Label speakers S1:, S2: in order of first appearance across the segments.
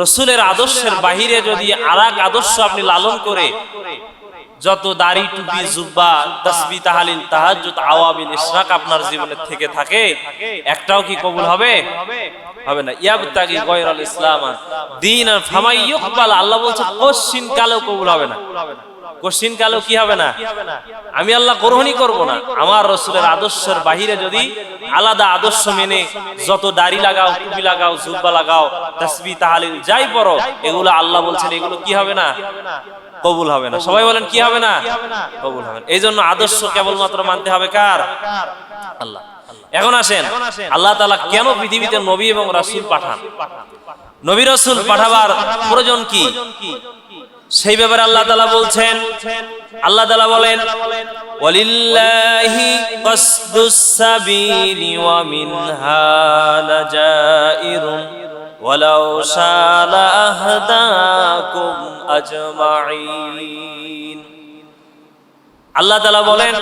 S1: রসুলের আদর্শের বাহিরে যদি আর আদর্শ আপনি লালন করে, যত দাড়ি টুপি, জুব্বা, তসবি তাহালিন তাহাজ্জুদ, আওয়াবিল, ইশরাক আপনার জীবনে থেকে থাকে, একটাও কি কবুল হবে? হবে না। ইয়াবতাগি গয়রাল ইসলাম দিন আর আল্লাহ বলছে কালেও কবুল হবে না। কোশ্চিন কালেও কি হবে না? আমি আল্লাহ গ্রহণই করব না। আমার রসুলের আদর্শের বাহিরে যদি আলাদা আদর্শ মেনে যত দাড়ি লাগাও, টুপি লাগাও, জুব্বা লাগাও, তসবি, তাহালিল, যাই পড়ো, এগুলো আল্লাহ বলছেন, এগুলো কি হবে না? কবুল হবে না। সবাই বলেন, কি হবে না? কবুল হবে এই জন্য আদর্শ কেবলমাত্র মানতে হবে কার? আল্লাহ। এখন আসেন, আল্লাহ তালা কেন পৃথিবীতে নবী এবং রাসুল পাঠান? নবী রাসুল পাঠাবার প্রয়োজন কি? সেই ব্যাপারে আল্লাহ তালা বলছেন, আল্লাহ তালা বলেন, ওয়ালিল্লাহি কসদুস সাবিলি ওয়া মিনহা লাজাইরুন, ওয়ালাউ আহদাকুম আজমাইন আল্লাহ তালা বলেন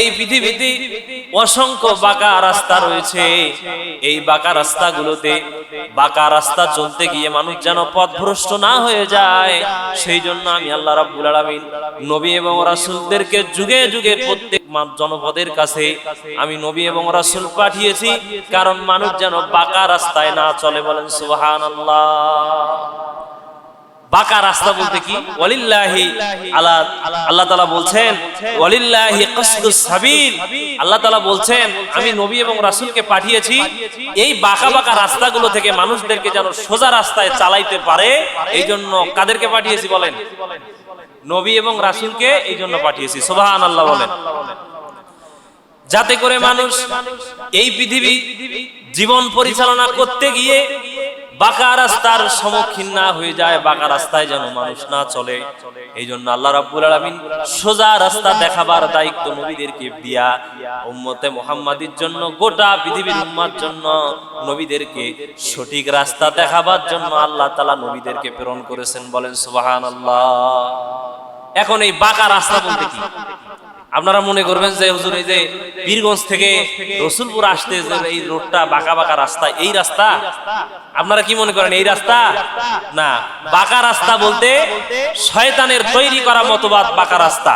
S1: এই পৃথিবীতে অসংখ্য বাঁকা রাস্তা রয়েছে। এই বাঁকা রাস্তাগুলোতে বাঁকা রাস্তা চলতে গিয়ে মানুষ যেন পথভ্রষ্ট না হয়ে যায়। সেই জন্য আমি আল্লাহ রাব্বুল আলামিন নবী এবং রাসূলদেরকে যুগে যুগে প্রত্যেক জনপদের কাছে আমি নবী এবং রাসূল পাঠিয়েছি। কারণ মানুষ যেন বাঁকা রাস্তায় না চলে বলেন সুবহানাল্লাহ। বাঁকা রাস্তা বলতে কি? ওয়ালিল্লাহি আল্লাহ আল্লাহ তাআলা বলছেন ওয়ালিল্লাহি কসদুস সাবিল। আল্লাহ তাআলা বলছেন আমি নবী এবং রাসূলকে পাঠিয়েছি। এই বাঁকা বাঁকা রাস্তাগুলো থেকে মানুষদেরকে যেন সোজা রাস্তায় চালাইতে পারে এই জন্য কাদেরকে পাঠিয়েছি বলেন। নবী এবং রাসূলকে এই জন্য পাঠিয়েছি। সুবহানাল্লাহ বলেন। যাতে করে মানুষ এই পৃথিবী জীবন পরিচালনা করতে গিয়ে বাঁকা রাস্তার সম্মুখীন না হয়ে যায়, বাঁকা রাস্তায় যেন মানুষ না চলে। এই জন্য আল্লাহ রাব্বুল আলামিন সোজা রাস্তা দেখাবার দায়িত্ব নবীদেরকে দিয়া, উম্মতে মুহাম্মাদির জন্য, গোটা পৃথিবীর উম্মার জন্য নবীদেরকে সঠিক রাস্তা দেখাবার জন্য আল্লাহ তাআলা নবীদেরকে প্রেরণ করেছেন বলেন, সুবহানাল্লাহ। এখন এই বাঁকা রাস্তা বলতে কি? আপনারা মনে করবেন যে, হুজুর, এই যে বীরগঞ্জ থেকে রসুলপুর আসতে এই রোডটা বাঁকা বাঁকা রাস্তা, এই রাস্তা? আপনারা কি মনে করেন, এই রাস্তা? না, বাঁকা রাস্তা বলতে শয়তানের তৈরি করা মতবাদ বাঁকা রাস্তা।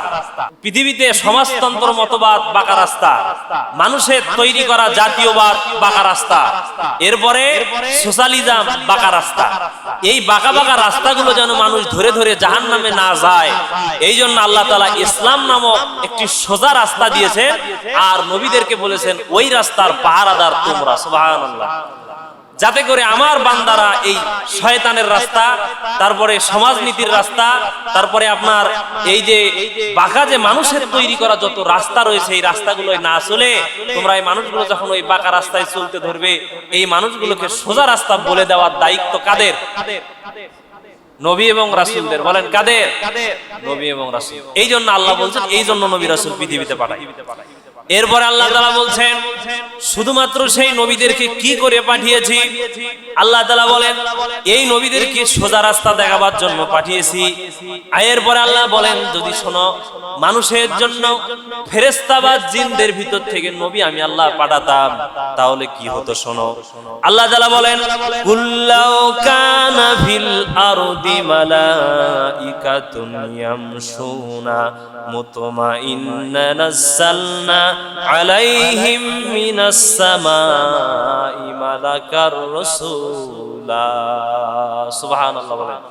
S1: পৃথিবীতে সমাজতন্ত্র মতবাদ বাঁকা রাস্তা। মানুষের তৈরি করা জাতীয়বাদ বাঁকা রাস্তা। এরপরে সোশ্যালিজম বাঁকা রাস্তা। এই বাঁকা বাঁকা রাস্তাগুলো যেন মানুষ ধরে ধরে জাহান নামে না যায়, এই জন্য আল্লাহ তালা ইসলাম নামক একটি সোজা রাস্তা দিয়েছেন, আর নবীদেরকে বলেছেন, ওই রাস্তার পাহারাদার তোমরা। সুবহানাল্লাহ। যাতে করে আমার বান্দারা এই শয়তানের রাস্তা তারপরে সমাজনীতির রাস্তা তারপরে আপনার এই যে বাঁকা যে মানুষের তৈরি করা যত রাস্তা রয়েছে এই রাস্তাগুলো না চলে তোমরা এই মানুষগুলো যখন ওই বাঁকা রাস্তায় চলতে ধরবে এই মানুষগুলোকে সোজা রাস্তা বলে দেওয়ার দায়িত্ব কাদের? নবী এবং রাসূলদের। বলেন কাদের? নবী এবং রাসূল। এই জন্য আল্লাহ বলছেন এই জন্য নবী রাসূল পৃথিবীতে পাঠাই এরপরে আল্লাহ তাআলা বলছেন, শুধুমাত্র সেই নবীদেরকে কি করে পাঠিয়েছি? আল্লাহ তাআলা বলেন, এই নবীদেরকে সোজা রাস্তা দেখাবার জন্য পাঠিয়েছি। আর এরপরে আল্লাহ বলেন, যদি শোনো, মানুষের জন্য ফেরেশতা বা জিনদের ভিতর থেকে নবী আমি আল্লাহ পাঠাতাম, তাহলে কি হতো শোনো? আল্লাহ তাআলা বলেন কুল্লাউ কানা ফিল আরদি মালাইকাতুন ইয়ামশুনা মুতমাইন্না নাযালনা আলাইহিম মিনাস সামাই মালাকার রাসূলা। সুবহানাল্লাহ বলেন।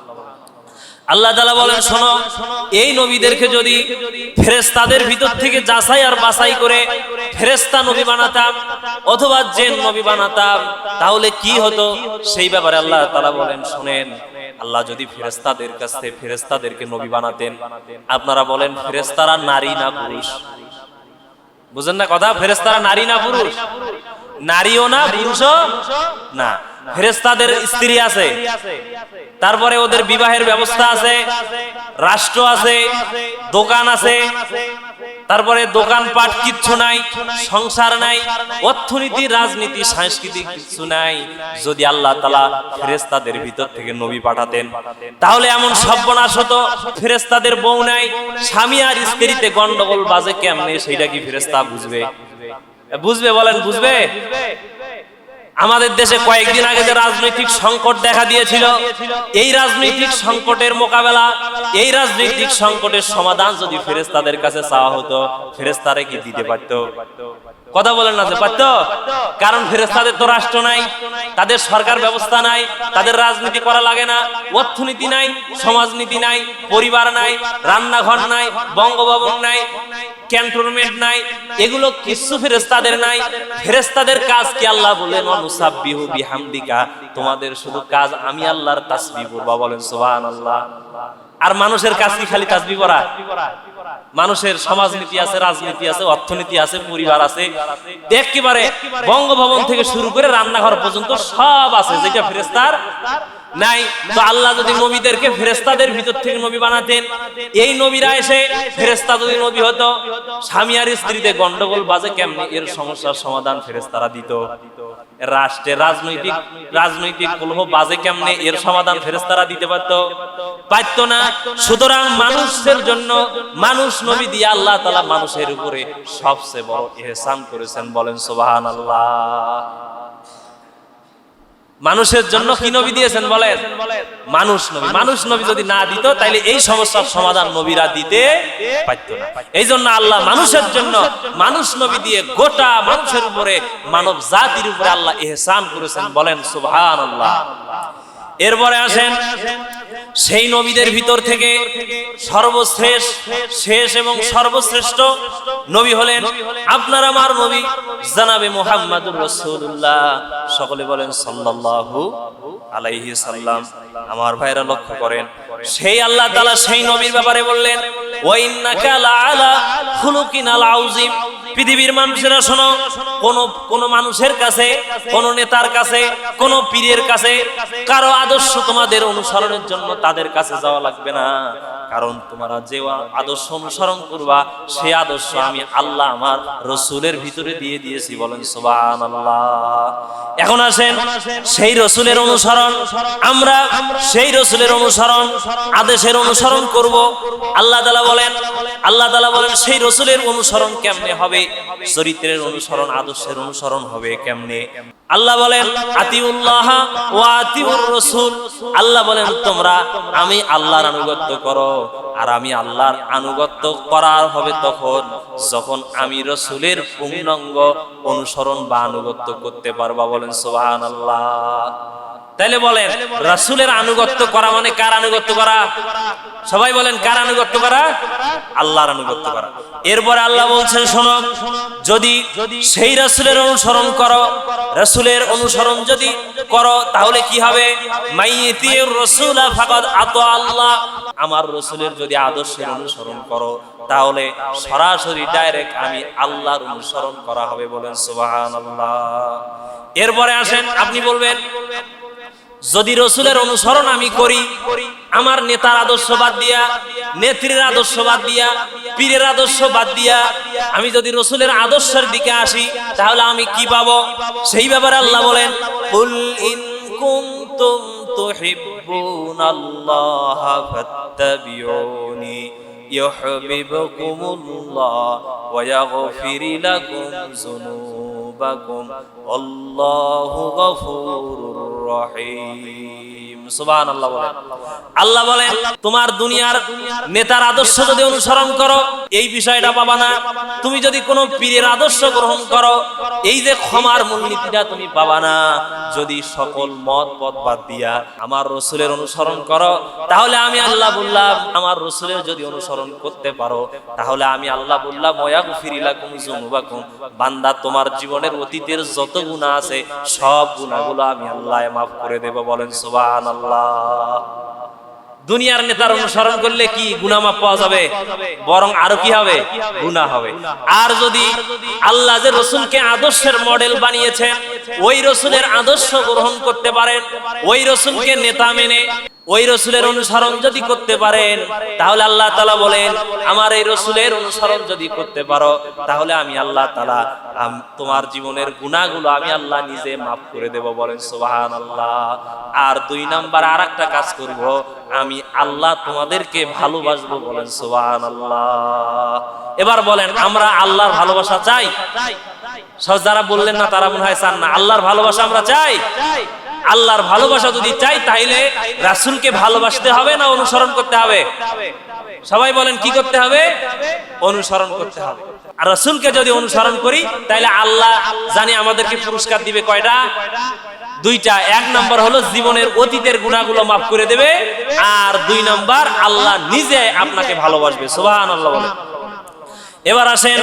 S1: আল্লাহ তাআলা বলেন, শোনো, এই নবীদেরকে যদি ফেরেশতাদের ভিতর থেকে যাচাই আর বাছাই করে ফেরেশতা নবী বানাতাম অথবা জেন নবী বানাতাম, তাহলে কি হতো? সেই ব্যাপারে আল্লাহ তাআলা বলেন, শুনেন, আল্লাহ যদি ফেরেশতাদের কাছ থেকে ফেরেশতাদেরকে নবী বানাতেন, আপনারা বলেন, ফেরেশতারা নারী না পুরুষ? বুঝেন না কথা? ফেরেস্তারা নারী না পুরুষ? নারীও না পুরুষও না। ফেরেশতাদের স্ত্রী আছে। তারপরে ওদের বিবাহের ব্যবস্থা আছে। রাষ্ট্র আছে। দোকান আছে। তারপরে দোকানপাট কিচ্ছু নাই। সংসার নাই। অর্থনীতি রাজনীতি সাংস্কৃতিক কিছু নাই। যদি আল্লাহ তালা ফেরেস্তাদের ভিতর থেকে নবী পাঠাতেন। তাহলে এমন সর্বনাশ হতো। ফেরেস্তাদের বউ নাই। স্বামী আর স্ত্রীতে গন্ডগোল বাজে কেমনে? সেইটা কি ফেরেস্তা বুঝবে? বুঝবে? বলেন বুঝবে? আমাদের দেশে কয়েকদিন আগে যে রাজনৈতিক সংকট দেখা দিয়েছিল, এই রাজনৈতিক সংকটের মোকাবেলা, এই রাজনৈতিক সংকটের সমাধান যদি ফেরেস্তাদের কাছে চাওয়া হতো ফেরেস্তারে কি দিতে পারতো? কথা বলেন না যে পারতো? কারণ ফেরেস্তাদের তো রাষ্ট্র নাই তাদের সরকার ব্যবস্থা নাই তাদের রাজনীতি করা লাগে না অর্থনীতি নাই সমাজনীতি নাই পরিবার নাই রান্নাঘর নাই বঙ্গভবন নাই ক্যান্টনমেন্ট নাই এগুলো কিছু ফেরেস্তাদের নাই। ফেরেস্তাদের কাজ কি আল্লাহ বলেন অনুসাব্বিহু বিহামদিকা তোমাদের শুধু কাজ আমি আল্লাহর তাসবিহ করবা বলেন সুবহানাল্লাহ আর মানুষের কাজ কি খালি তাসবিহ করা? মানুষের সমাজনীতি আছে রাজনীতি আছে অর্থনীতি আছে পরিবার আছে একেবারে বঙ্গভবন থেকে শুরু করে রান্নাঘর পর্যন্ত সব আছে। যেটা ফেরেস্তার নাই, তো আল্লাহ যদি নবীদেরকে ফেরেস্তাদের ভিতর থেকে নবী বানাতেন, এই নবীরা এসে ফেরেস্তা যদি নবী হতো, স্বামী আর স্ত্রীতে গন্ডগোল বাজে কেমনি? এর সমস্যার সমাধান ফেরেস্তারা দিত। রাষ্ট্রে রাজনৈতিক রাজনৈতিক কলহ বাজে কেমনে? এর সমাধান ফেরেস্তারা দিতে পারতো। পারতো না। সুতরাং মানুষের জন্য, মানুষ নবী দিয়ে আল্লাহ তালা মানুষের উপরে সবচেয়ে বড় এহসান করেছেন বলেন সোবাহান আল্লাহ মানুষের জন্য কি নবী দিয়েছেন বলেন? মানুষ নবী। মানুষ নবী যদি না দিত তাহলে এই সমস্যার সমাধান নবীরা দিতে পারত না। এই জন্য আল্লাহ মানুষের জন্য মানুষ নবী দিয়ে গোটা মানুষের উপরে মানব জাতির উপরে আল্লাহ এহসান করেছেন বলেন সুবহান আল্লাহ এরপরে আসেন সেই নবীদের ভিতর থেকে সর্বশেষ শেষ এবং সর্বশ্রেষ্ঠ নবী হলেন আপনার আমার নবী জানাবে মোহাম্মদুর রসুল্লাহ সকলে বলেন সাল্লাল্লাহু আলাইহি সাল্লাম। আমার ভাইরা লক্ষ্য করেন, সেই আল্লাহ তাআলা সেই নবীর ব্যাপারে বললেন, ওয়া ইন্নাকা পৃথিবীর মানুষেরা শোনো, কোন কোন মানুষের কাছে, কোন নেতার কাছে, কোন পীরের কাছে, কারও আদর্শ তোমাদের অনুসরণের জন্য তাদের কাছে যাওয়া লাগবে না। কারণ তোমরা যে আদর্শ অনুসরণ করবা সেই আদর্শ আমি আল্লাহ আমার রসুলের ভিতরে দিয়ে দিয়েছি, বলেন সুবান এখন আসেন, সেই রসুলের অনুসরণ, আমরা সেই রসুলের অনুসরণ, আদেশের অনুসরণ করব। আল্লাহ তালা বলেন, আল্লাহ তালা বলেন, সেই রসুলের অনুসরণ কেমনে হবে? চরিত্রের অনুসরণ, আদর্শের অনুসরণ হবে কেমনে? আল্লাহ বলেন, আতিউল্লাহ ও আতিউর রসুল। আল্লাহ বলেন, তোমরা, আমি আল্লাহর আনুগত্য করো। আর আমি আল্লাহর আনুগত্য করার হবে তখন, যখন আমি রসুলের পূর্ণাঙ্গ অনুসরণ বা আনুগত্য করতে পারবা বলেন সোহান তাইলে বলেন, রাসুলের আনুগত্য করা মানে কার আনুগত্য করা? সবাই বলেন, কার আনুগত্য করা? আল্লাহর আনুগত্য করা। এরপরে আল্লাহ বলছেন, শোনো, যদি সেই রাসুলের অনুসরণ করো রাসুলের অনুসরণ যদি করো, তাহলে কি হবে? আমার রসুলের যদি আদর্শের অনুসরণ করো, তাহলে সরাসরি ডাইরেক্ট আমি আল্লাহর অনুসরণ করা হবে বলেন সুবাহ এরপরে আসেন, আপনি বলবেন যদি রসুলের অনুসরণ আমি করি, আমার নেতার আদর্শ বাদ দিয়া, নেত্রীর আদর্শ বাদ দিয়া, পীরের আদর্শ বাদ দিয়া, আমি যদি রসুলের আদর্শের দিকে আসি, তাহলে আমি কি পাবো? সেই ব্যাপারে আল্লাহ বলেন, কুল ইন কুনতুম তুহিব্বুনাল্লাহ ফাত্তাবিউনি যুনুবাকুম আল্লাহু গফুরুর রহিম সুবহানাল্লাহ বলেন। আল্লাহ বলেন, তোমার দুনিয়ার নেতার আদর্শ যদি অনুসরণ করো, এই বিষয়টা পাবা না। তুমি যদি কোনো পীরের আদর্শ গ্রহণ করো, এই যে ক্ষমার মূলনীতিটা তুমি পাবা না। যদি সকল মত, পথ বাদ দিয়া আমার রসুলের অনুসরণ করো, তাহলে আমি আল্লাহ বললাম, আমার রসুলের যদি অনুসরণ করতে পারো, তাহলে আমি আল্লাহ বললাম ময়াগু ফিরিলাকুম জুনুবাকুম বান্দা তোমার জীবনের অতীতের যত গুণা আছে, সব গুণাগুলো আমি আল্লাহ মাফ করে দেব, বলেন সুবহানাল্লাহ। দুনিয়ার নেতার অনুসরণ করলে কি গুনামাপ পাওয়া যাবে? বরং আরও কি হবে? গুনাহ হবে। আর যদি আল্লাহ যে রসুলকে আদর্শের মডেল বানিয়েছেন, ওই রসুলের আদর্শ গ্রহণ করতে পারেন, ওই রসুলকে নেতা মেনে ওই রসুলের অনুসরণ যদি করতে পারেন তাহলে আল্লাহ তালা বলেন আমার এই রসুলের অনুসরণ যদি করতে পারো তাহলে আমি আল্লাহ তালা তোমার জীবনের গুণাগুলো আমি আল্লাহ নিজে মাফ করে দেব বলেন সোহান আল্লাহ আর দুই নাম্বার আর একটা কাজ করব আমি আল্লাহ তোমাদেরকে ভালোবাসবো বলেন সোহান আল্লাহ এবার বলেন আমরা আল্লাহর ভালোবাসা চাই? সব যারা বললেন না তারা মনে হয় চান না। আল্লাহর ভালোবাসা আমরা চাই। আল্লাহর ভালোবাসা যদি চাই তাইলে রাসূলকে ভালোবাসতে হবে না অনুসরণ করতে হবে? সবাই বলেন, কি করতে হবে? অনুসরণ করতে হবে। আর রাসূলকে যদি অনুসরণ করি, তাহলে আল্লাহ জানি আমাদেরকে পুরস্কার দিবে কয়টা? দুইটা। এক নম্বর হলো জীবনের অতীতের গুণাগুলো মাফ করে দেবে। আর দুই নম্বর, আল্লাহ নিজে আপনাকে ভালোবাসবে। সুবহানাল্লাহ বলে এবার আসেন।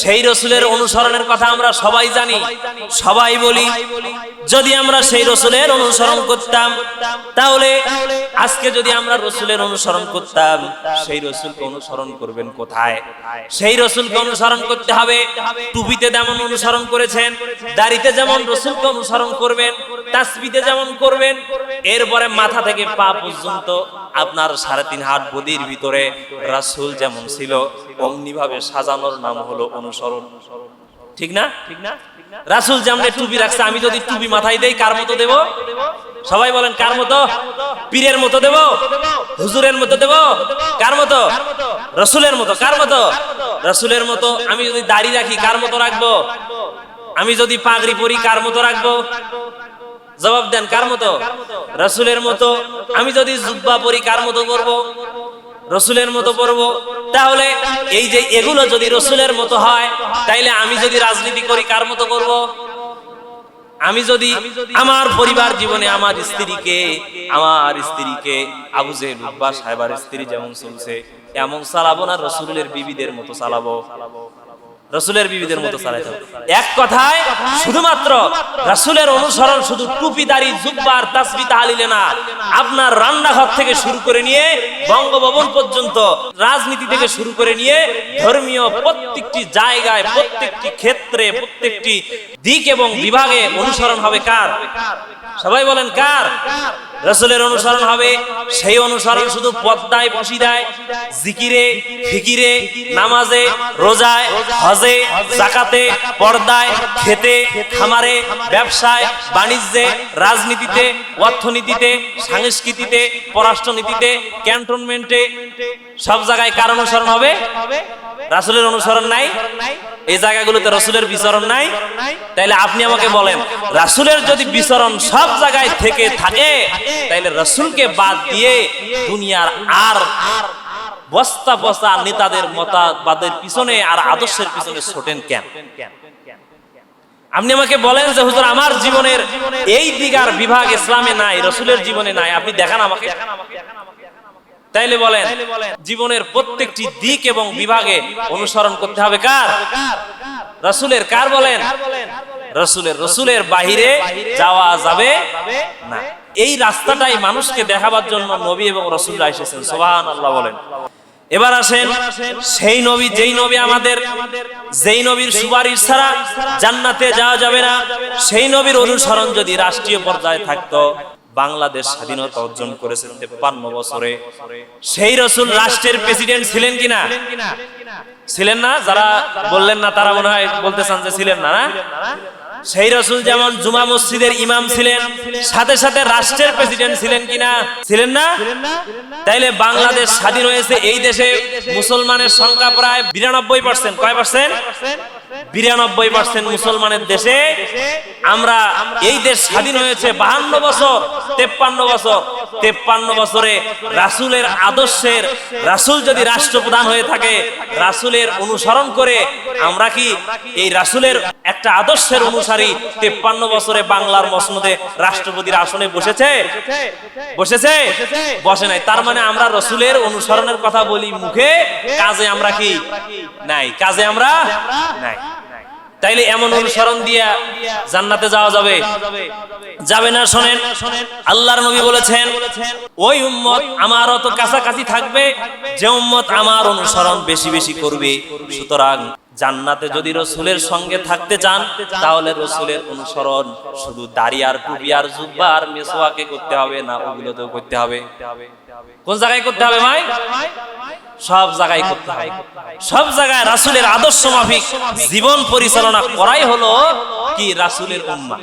S1: সেই রসুলের অনুসরণের কথা আমরা সবাই জানি। সবাই বলি যদি আমরা সেই রসুলের অনুসরণ করতাম তাহলে আজকে যদি আমরা রসুলের অনুসরণ করতাম সেই রসুলকে অনুসরণ করবেন কোথায়? সেই রসুলকে অনুসরণ করতে হবে। টুপিতে যেমন অনুসরণ করেছেন দাড়িতে যেমন রসুলকে অনুসরণ করবেন তাসবিতে যেমন করবেন, এরপরে মাথা থেকে পা পর্যন্ত আপনার সাড়ে তিন হাত বদির ভিতরে রাসুল যেমন ছিল অমনি ভাবে সাজানোর নাম হলো অনুসরণ। ঠিক না ঠিক না? রাসুল যেমন টুপি রাখছে, আমি যদি টুপি মাথায় দেই, কার মতো দেব? সবাই বলেন, কার মতো? পীরের মতো দেব? হুজুরের মতো দেব? কার মতো? রসুলের মতো, কার মতো? রসুলের মতো, আমি যদি দাড়ি রাখি, কার মতো রাখব? আমি যদি পাগড়ি পরি, কার মতো রাখব? জবাব দেন, কার মতো? রসুলের মতো। আমি যদি জুব্বা পরি, কার মতো করব রসুলের মতো পড়ব তাহলে এই যে এগুলো যদি রসুলের মতো হয়, তাইলে আমি যদি রাজনীতি করি, কার মতো করব? আমি যদি আমার পরিবার জীবনে আমার স্ত্রীকে আমার স্ত্রীকে, আবু জেহেল সাহেবার স্ত্রী যেমন চলছে এমন চালাবো না, রসুলের বিবিদের মতো চালাবো। রসুলের বিবিদের মতো চালাইতে হবে। এক কথায় শুধুমাত্র রসুলের অনুসরণ শুধু টুপি দাড়ি জুব্বার তাসবি তাহালিলে না। আপনার রান্নাঘর থেকে শুরু করে নিয়ে বঙ্গভবন পর্যন্ত রাজনীতি থেকে শুরু করে নিয়ে ধর্মীয় প্রত্যেকটি জায়গায় প্রত্যেকটি ক্ষেত্রে প্রত্যেকটি দিক এবং বিভাগে অনুসরণ হবে কার? সবাই বলেন কার? রসুলের অনুসরণ হবে, সেই অনুসরণ শুধু পদ্মায় বসিদায় জিকিরে, ফিকিরে, নামাজে, রোজায়, হজে, জাকাতে, পর্দায়, খেতে, খামারে, ব্যবসায়, বাণিজ্যে, রাজনীতিতে, অর্থনীতিতে, সাংস্কৃতিতে, পররাষ্ট্রনীতিতে, ক্যান্টনমেন্টে, সব জায়গায় কার অনুসরণ হবে? রাসুলের অনুসরণ নাই? এই জায়গাগুলোতে রসুলের বিচরণ নাই? তাইলে আপনি আমাকে বলেন, রাসুলের যদি বিচরণ সব জায়গায় থেকে থাকে, তাইলে রসুলকে বাদ দিয়ে দুনিয়ার আর বস্তা বস্তা নেতাদের মতাবাদের পিছনে আর আদর্শের পিছনে ছোটেন কেন? আপনি আমাকে বলেন যে, হুজুর, আমার জীবনের এই দিগার বিভাগ ইসলামে নাই, রসুলের জীবনে নাই। আপনি দেখান আমাকে। তাইলে বলেন জীবনের প্রত্যেকটি দিক এবং বিভাগে অনুসরণ করতে হবে কার? রসুলের কার বলেন? রসুলের রসুলের বাহিরে যাওয়া যাবে না। এই রাস্তাটাই মানুষকে দেখাবার জন্য নবী এবং রসুল্লাহ এসেছেন। সোহান আল্লাহ বলেন। এবার আসেন সেই নবী যেই নবী আমাদের যেই নবীর সুপারিশ ছাড়া জান্নাতে যাওয়া যাবে না। সেই নবীর অনুসরণ যদি রাষ্ট্রীয় পর্যায়ে থাকতো বাংলাদেশ স্বাধীনতা অর্জন করেছেন তেপ্পান্ন বছরে। সেই রসুল রাষ্ট্রের প্রেসিডেন্ট ছিলেন কিনা? ছিলেন না? যারা বললেন না, তারা মনে হয় বলতে চান যে ছিলেন না না? সেই রসুল যেমন জুমা মসজিদের ইমাম ছিলেন, সাথে সাথে রাষ্ট্রের প্রেসিডেন্ট ছিলেন কিনা, ছিলেন না? তাইলে বাংলাদেশ স্বাধীন হয়েছে এই দেশে, মুসলমানের সংখ্যা প্রায় বিরানব্বই পার্সেন্ট কয় পার্সেন্ট বিরানব্বই পার্সেন্ট মুসলমানের দেশে। আমরা এই দেশ স্বাধীন হয়েছে বাহান্ন বছর, তেপ্পান্ন বছর। তেপ্পান্ন বছরে রাসুলের আদর্শের, রাসুল যদি রাষ্ট্রপ্রধান হয়ে থাকে, রাসুলের অনুসরণ করে আমরা কি এই রাসুলের একটা আদর্শের অনুসারী তেপ্পান্ন বছরে বাংলার মসনদে রাষ্ট্রপতির আসনে বসেছে? বসেছে বসে নাই। তার মানে আমরা রসুলের অনুসরণের কথা বলি মুখে কাজে আমরা কি নাই? কাজে আমরা নাই। তাইলে এমন অনুসরণ দিয়া জান্নাতে যাওয়া যাবে? যাবে। না শোনেন? আল্লাহর নবী বলেছেন ওই উম্মত আমার অত কাছাকাছি থাকবে যে উম্মত আমার অনুসরণ বেশি বেশি করবে। সুতরাং জান্নাতে যদি রসুলের সঙ্গে থাকতে চান তাহলে রসুলের অনুসরণ শুধু দাড়ি আর টুপি আর জুব্বা আর মেসোয়াকে করতে হবে না ওগুলোতেও করতে হবে। কোন জায়গায় করতে হবে ভাই? সব জায়গায় করতে হবে। সব জায়গায় রাসুলের আদর্শ মাফিক জীবন পরিচালনা করাই হলো কি? রাসুলের উম্মা।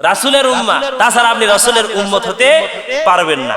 S1: রাসুলের উম্মা। তাছাড়া আপনি রাসুলের উম্মত হতে পারবেন না।